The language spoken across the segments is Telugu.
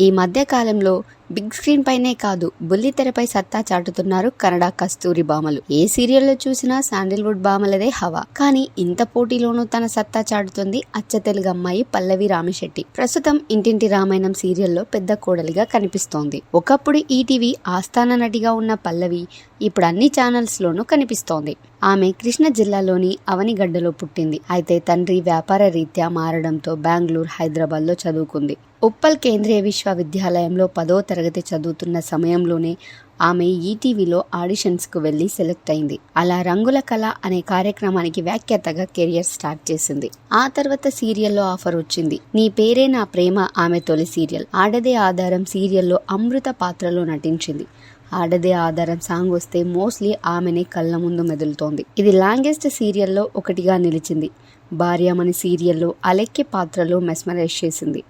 ఈ మధ్య కాలంలో బిగ్ స్క్రీన్ పైనే కాదు బుల్లితెరపై సత్తా చాటుతున్నారు కన్నడ కస్తూరి బామలు. ఏ సీరియల్లో చూసినా శాండిల్వుడ్ భామలదే హవా. కానీ ఇంత పోటీలోనూ తన సత్తా చాటుతుంది అచ్చ తెలుగు అమ్మాయి పల్లవి రామిశెట్టి. ప్రస్తుతం ఇంటింటి రామాయణం సీరియల్లో పెద్ద కోడలిగా కనిపిస్తోంది. ఒకప్పుడు ఈటీవీ ఆస్థాన నటిగా ఉన్న పల్లవి ఇప్పుడు అన్ని ఛానల్స్ లోనూ కనిపిస్తోంది. ఆమె కృష్ణ జిల్లాలోని అవనిగడ్డలో పుట్టింది. అయితే తండ్రి వ్యాపార రీత్యా మారడంతో బెంగళూరు హైదరాబాద్లో చదువుకుంది. ఉప్పల్ కేంద్రీయ విశ్వవిద్యాలయంలో పదో తరగతి చదువుతున్న సమయంలోనే ఆమె ఈటీవీలో ఆడిషన్స్కు వెళ్ళి సెలెక్ట్ అయింది. అలా రంగుల కళ అనే కార్యక్రమానికి వ్యాఖ్యాతగా కెరియర్ స్టార్ట్ చేసింది. ఆ తర్వాత సీరియల్లో ఆఫర్ వచ్చింది. నీ పేరే నా ప్రేమ ఆమె తొలి సీరియల్. ఆడదే ఆధారం సీరియల్లో అమృత పాత్రలో నటించింది. ఆడదే ఆధారం సాంగ్ వస్తే మోస్ట్లీ ఆమెనే కళ్ళ ముందు మెదులుతోంది. ఇది లాంగెస్ట్ సీరియల్లో ఒకటిగా నిలిచింది. భార్యామణి సీరియల్లో అలెక్కి పాత్రలో మెస్మరైజ్ చేసింది.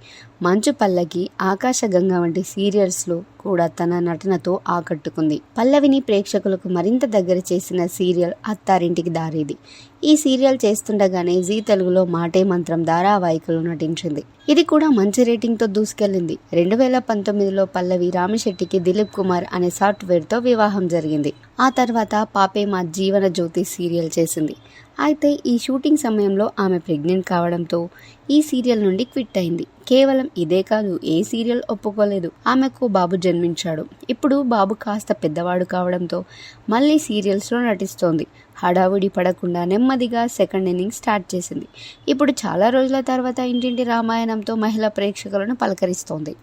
మంచు పల్లకి ఆకాశగంగా వంటి సీరియల్స్లో కూడా తన నటనతో ఆకట్టుకుంది. పల్లవిని ప్రేక్షకులకు మరింత దగ్గర చేసిన సీరియల్ అత్తారింటికి దారేది. ఈ సీరియల్ చేస్తుండగానే జీ తెలుగులో మాటే మంత్రం ధారావాహికలో నటించింది. ఇది కూడా మంచి రేటింగ్తో దూసుకెళ్ళింది రెండు వేల పంతొమ్మిదిలో పల్లవి రామిశెట్టికి దిలీప్ కుమార్ అనే సాఫ్ట్వేర్తో వివాహం జరిగింది. ఆ తర్వాత పాపే మా జీవన జ్యోతి సీరియల్ చేసింది. అయితే ఈ షూటింగ్ సమయంలో ఆమె ప్రెగ్నెంట్ కావడంతో ఈ సీరియల్ నుండి క్విట్ అయింది. కేవలం ఇదే కాదు ఏ సీరియల్ ఒప్పుకోలేదు. ఆమెకు బాబు జన్మించాడు. ఇప్పుడు బాబు కాస్త పెద్దవాడు కావడంతో మళ్ళీ సీరియల్స్లో నటిస్తోంది. హడావుడి పడకుండా నెమ్మదిగా సెకండ్ ఇన్నింగ్ స్టార్ట్ చేసింది. ఇప్పుడు చాలా రోజుల తర్వాత ఇంటింటి రామాయణంతో మహిళా ప్రేక్షకులను పలకరిస్తోంది.